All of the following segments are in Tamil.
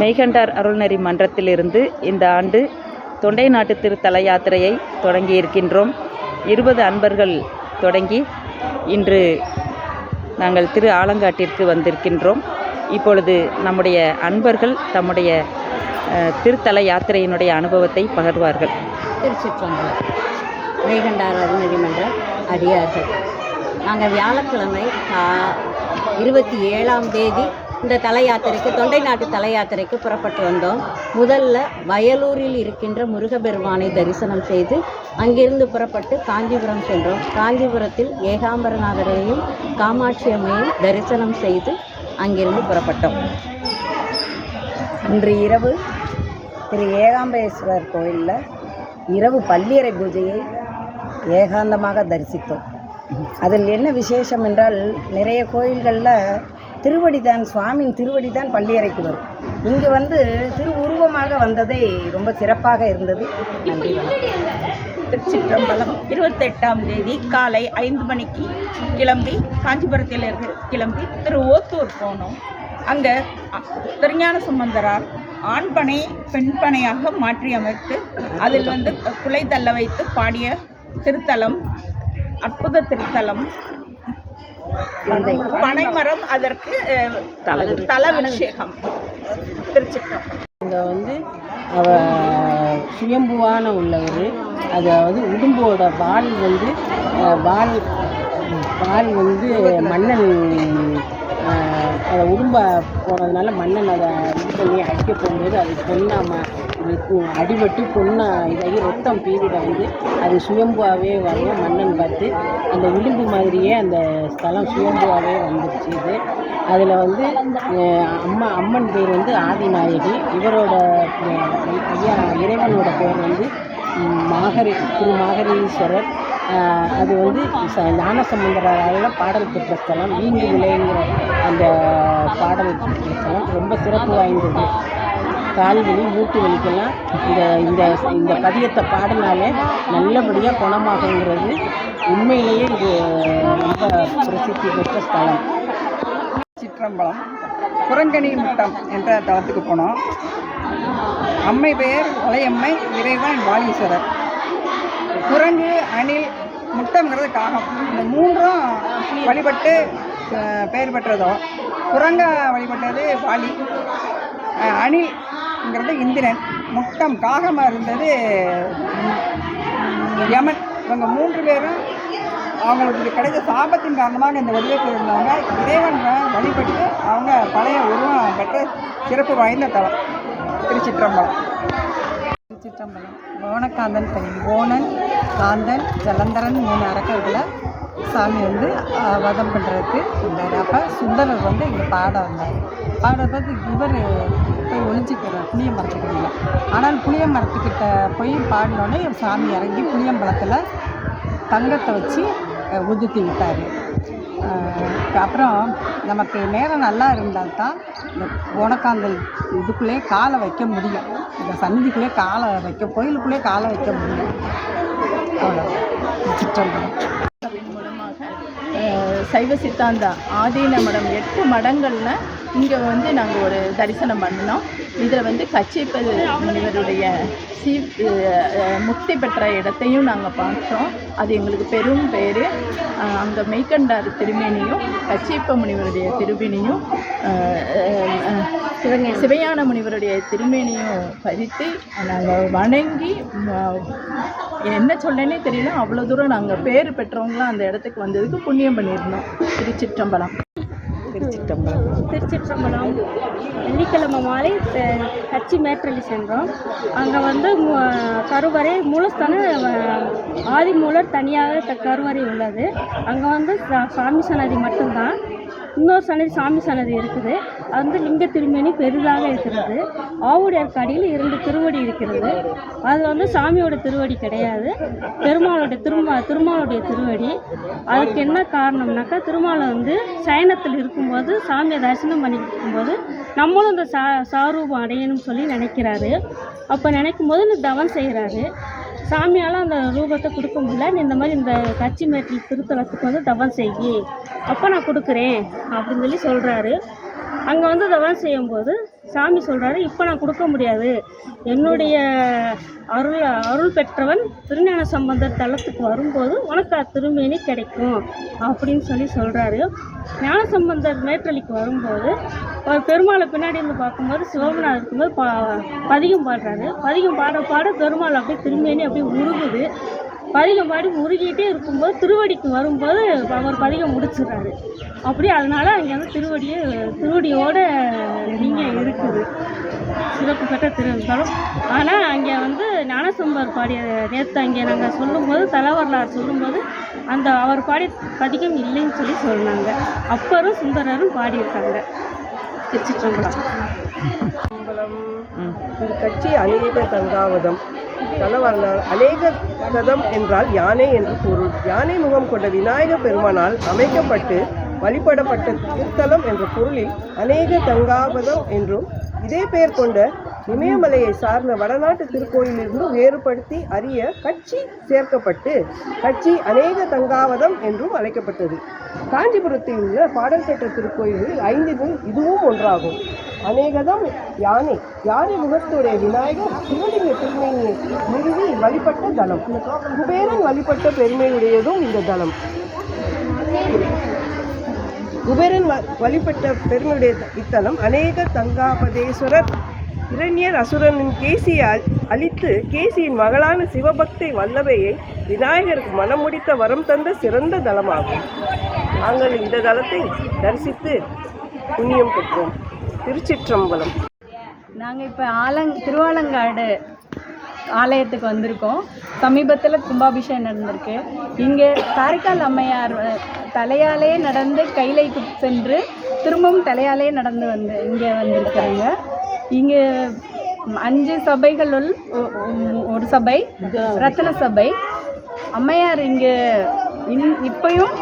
மெய்கண்டார் அருள்நெறி மன்றத்திலிருந்து இந்த ஆண்டு தொண்டை நாட்டு திருத்தல யாத்திரையை தொடங்கி இருக்கின்றோம் இருபது அன்பர்கள் தொடங்கி இன்று நாங்கள் திரு ஆலங்காட்டிற்கு வந்திருக்கின்றோம். இப்பொழுது நம்முடைய அன்பர்கள் தம்முடைய திருத்தல யாத்திரையினுடைய அனுபவத்தை பகர்வார்கள். திருச்சிற்றம்பலம். மேகண்டார் அருணகிரிமன்ற அடியார்கள். நாங்கள் வியாழக்கிழமை இருபத்தி ஏழாம் தேதி இந்த தலை யாத்திரைக்கு தொண்டை நாட்டு தலை யாத்திரைக்கு புறப்பட்டு வந்தோம். முதல்ல வயலூரில் இருக்கின்ற முருகபெருமானை தரிசனம் செய்து அங்கிருந்து புறப்பட்டு காஞ்சிபுரம் சென்றோம். காஞ்சிபுரத்தில் ஏகாம்பரநாதரையும் காமாட்சி அம்மையும் தரிசனம் செய்து அங்கிருந்து புறப்பட்டோம். இன்று இரவு திரு ஏகாம்பரேஸ்வரர் கோயிலில் இரவு பள்ளியறை பூஜையை ஏகாந்தமாக தரிசித்தோம். அதில் என்ன விசேஷம் என்றால் நிறைய கோயில்களில் திருவடி தான் சுவாமியின் திருவடி தான் பள்ளியறைக்கு வரும். இங்கே வந்து திரு உருவமாக வந்ததை ரொம்ப சிறப்பாக இருந்தது. நன்றி திருச்சிற்றம்பலம் இருபத்தெட்டாம் தேதி காலை ஐந்து மணிக்கு கிளம்பி காஞ்சிபுரத்தில் இருந்து கிளம்பி திரு ஓத்தூர் போனோம். அங்கே திருஞான சுமந்தரார் ஆண்பனை பெண்பனையாக மாற்றி அமைத்து அதில் வந்து குலை தள்ள வைத்து பாடிய திருத்தலம் அற்புத திருத்தலம் பனைமரம் அதற்கு தலவிஷேகம் இங்கே வந்து அவ சுயம்புவான உள்ளவர். அதாவது உடும்போட வால் வந்து வால் வால் வந்து மன்னன் அதை உடும்ப போனதுனால மன்னன் அதை இது பண்ணி அடிக்க போகும்போது அது பொண்ணாம அடிபட்டு பொண்ணா இதாகி ரத்தம் பீரிட வந்து அது சுயம்புவாகவே வரும் மன்னன் பார்த்து. அந்த விளிம்பு மாதிரியே அந்த ஸ்தலம் சுயம்புவாகவே வந்துருச்சு இது. அதில் வந்து அம்மா அம்மன் பேர் வந்து ஆதிநாயகி. இவரோட ஐயா இறைவனோட பேர் வந்து மாகரி திரு மாகரீஸ்வரர். அது வந்து ஞானசம்பந்தரால் பாடல் பெற்ற ஸ்தலம். வீங்கு விளைங்கிற அந்த பாடல் பெற்ற ஸ்தலம். ரொம்ப சிறப்பு வாய்ந்தது. கால் வலி மூட்டு வலிக்கெல்லாம் இந்த இந்த இந்த பதியத்தை பாடினாலே நல்லபடியாக குணமாகுங்கிறது உண்மையிலேயே இது ரொம்ப பிரசித்தி பெற்ற ஸ்தலம். சிற்றம்பலம் குரங்கணி முட்டம் என்ற தலத்துக்கு போனோம். அம்மை பெயர் வலையம்மை இறைவன் வாலீஸ்வரர். குரங்கு அணில் முட்டம்ங்கிறது காகம். இந்த மூன்றும் வழிபட்டு பெயர் பெற்றதோ குரங்க வழிபட்டது வாலி. அணில் அணில்ங்கிறது இந்திரன். முட்டம் காகமாக இருந்தது யமன். இவங்க மூன்று பேரும் அவங்களுக்கு கிடைத்த சாபத்தின் காரணமாக இந்த வடிவத்தில் இருந்தாங்க இறைவன் வழிபட்டு அவங்க பழைய உருவம் பெற்ற சிறப்பு வாய்ந்த தலம் திருச்சிற்றம்பலம். திருச்சிற்றம்பலம். கோணக்காந்தன் பள்ளி கோணன் காந்தன் ஜலந்தரன் மூணு அரக்கர்களை சாமி வந்து வதம் பண்ணுறதுக்கு வந்தார். அப்போ சுந்தரர் வந்து இங்கே பாட வந்தார். பாட பார்த்து இவர் போய் ஒழிஞ்சிக்கிறார் புளிய மரத்துக்கிட்ட ஆனால் புளிய மரத்துக்கிட்ட போய் பாடினோடனே சாமி இறங்கி புளியம்பழத்தில் தங்கத்தை வச்சு உதுத்தி விட்டார். அப்புறம் நமக்கு நேரம் நல்லா இருந்தால் தான் இந்த ஓணக்காந்தல் இதுக்குள்ளே காலை வைக்க முடியும். இந்த சந்நிதிக்குள்ளே காலை வைக்க கோயிலுக்குள்ளே காலை வைக்க முடியும். அவ்வளோ சிற்றம்பலம் சைவ சித்தாந்த ஆதீன மடம் எட்டு மடங்களில் இங்கே வந்து நாங்கள் ஒரு தரிசனம் பண்ணினோம். இதில் வந்து கச்சிப்பது முனிவருடைய சி முக்தி பெற்ற இடத்தையும் நாங்கள் பார்த்தோம். அது எங்களுக்கு பெரும் பேர். அங்கே மெய்கண்டார் திருமேனியும் கச்சிப்ப முனிவருடைய திருமேனியும் சிவஞான முனிவருடைய திருமேனியும் பறித்து நாங்கள் வணங்கி என்ன சொல்லனே தெரியல. அவ்வளோ தூரம் நாங்கள் பேர் பெற்றவங்களாம் அந்த இடத்துக்கு வந்ததுக்கு புண்ணியம் பண்ணியிருந்தோம். திருச்சிற்றம்பலம். திருச்சிற்றம்பலம். திருச்சிற்றம்பலம். வெள்ளிக்கிழமை மாலை கட்சி கச்சி மேற்றலி சென்றோம். அங்கே வந்து மு- கருவறை மூலஸ்தான ஆதிமூலர் தனியாக த- கருவறை உள்ளது. அங்கே வந்து சா- சாமி சன்னதி மட்டும்தான். இன்னொரு சன்னதி சாமி சன்னதி இருக்குது. அது வந்து லிங்க திருமேனி பெரிதாக இருக்கிறது. ஆவுடையார் அடியில் இரண்டு திருவடி இருக்கிறது. அதில் வந்து சாமியோட திருவடி கிடையாது. பெருமாளோட திருமா திருமாலுடைய திருவடி. அதுக்கு என்ன காரணம்னாக்கா திருமாலை வந்து சயனத்தில் இருக்கும்போது சாமியை தரிசனம் பண்ணிட்டு இருக்கும்போது நம்மளும் இந்த சா சாரூபம் அடையணும்னு சொல்லி நினைக்கிறாரு. அப்போ நினைக்கும் போது இந்த தவம் செய்கிறாரு சாமியால் அந்த ரூபத்தை கொடுக்க முடியல. நீ இந்த மாதிரி இந்த கட்சி மேட்டில் திருத்தலத்துக்கு வந்து தவம் செய்யி. அப்போ நான் கொடுக்குறேன் அப்படின்னு சொல்லி சொல்கிறாரு அங்கே வந்து தவம் செய்யும்போது சாமி சொல்கிறாரு இப்போ நான் கொடுக்க முடியாது. என்னுடைய அருள் அருள் பெற்றவன் திருஞான சம்பந்தர் தலத்துக்கு வரும்போது உனக்கு அது திருமேனி கிடைக்கும் அப்படின்னு சொல்லி சொல்கிறாரு ஞான சம்பந்தர் மேற்றலிக்கு வரும்போது அவர் பெருமாளை பின்னாடி இருந்து பார்க்கும்போது சிவபெருமான் இருக்கும்போது பா பதிகம் பாடுறாரு. பதிகம் பாட பாட பெருமாள் அப்படியே திருமேனி அப்படியே உருகுது. பதிகம் பாடி முருகிட்டே இருக்கும்போது திருவடிக்கு வரும்போது அவர் பதிகம் முடிச்சிடுறாரு. அப்படி அதனால அங்கே வந்து திருவடியே திருவடியோட நீங்கள் இருக்குது. சிறப்பு பெற்ற திருத்தலம். ஆனால் அங்கே வந்து ஞானசம்பர் பாடிய நேற்று அங்கே நாங்கள் சொல்லும்போது தலைவரலாறு சொல்லும்போது அந்த அவர் பாடிய பதிகம் இல்லைன்னு சொல்லி சொன்னாங்க. அப்பரும் சுந்தரரும் பாடியிருக்காங்க. திருச்சிற்றம்பலம். இந்த கட்சி அநேக தங்காவதம் தலவரலாறு அநேக கதம் என்றால் யானை என்று பொருள் யானை முகம் கொண்ட விநாயக பெருமானால் அமைக்கப்பட்டு வழிபடப்பட்ட திருத்தலம் என்ற பொருளில் அநேக தங்காவதம் என்றும் இதே பெயர் கொண்ட இமயமலையை சார்ந்த வடநாட்டு திருக்கோயிலிருந்து வேறுபடுத்தி அறிய கட்சி சேர்க்கப்பட்டு கட்சி அநேக தங்காவதம் என்றும் அழைக்கப்பட்டது. காஞ்சிபுரத்தில் உள்ள பாடல் பெற்ற திருக்கோயில்களில் ஐந்தில் இதுவும் ஒன்றாகும். அநேகதம் யானை. யானை முகத்துடைய விநாயகர் சிவலிங்க பெருமையை நிறுவி வழிபட்ட தலம். குபேரன் வழிபட்ட பெருமையுடையதும் இந்த தலம். குபேரன் வ- வழிபட்ட பெருமையுடைய இத்தலம் அநேக தங்காபதேஸ்வரர் இரண்யர் அசுரனின் கேசியை அழித்து கேசியின் மகளான சிவபக்தை வல்லவையை விநாயகருக்கு மனம் முடித்த வரம் தந்த சிறந்த தலமாகும். நாங்கள் இந்த தலத்தை தரிசித்து புண்ணியம் பெற்றோம். திருச்சிற்றம்பலம். நாங்கள் இப்போ ஆலங் திருவாலங்காடு ஆலயத்துக்கு வந்திருக்கோம். சமீபத்தில் கும்பாபிஷேகம் நடந்திருக்கு. இங்கே காரைக்கால் அம்மையார் தலையாலே நடந்து கைலைக்கு சென்று திரும்பவும் தலையாலே நடந்து வந்து இங்கே வந்திருக்கிறாங்க. இங்கே அஞ்சு சபைகளுள் ஒ- ஒரு சபை ரத்ன சபை. அம்மையார் இங்கே இன் இப்பையும்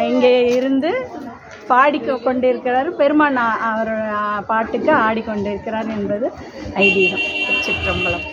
இங்கே இருந்து பாடி கொண்டிருக்கிறார். பெருமான் அவர் பாட்டுக்கு ஆடிக்கொண்டிருக்கிறார் என்பது ஐதீகம். சிற்றம்பலம்.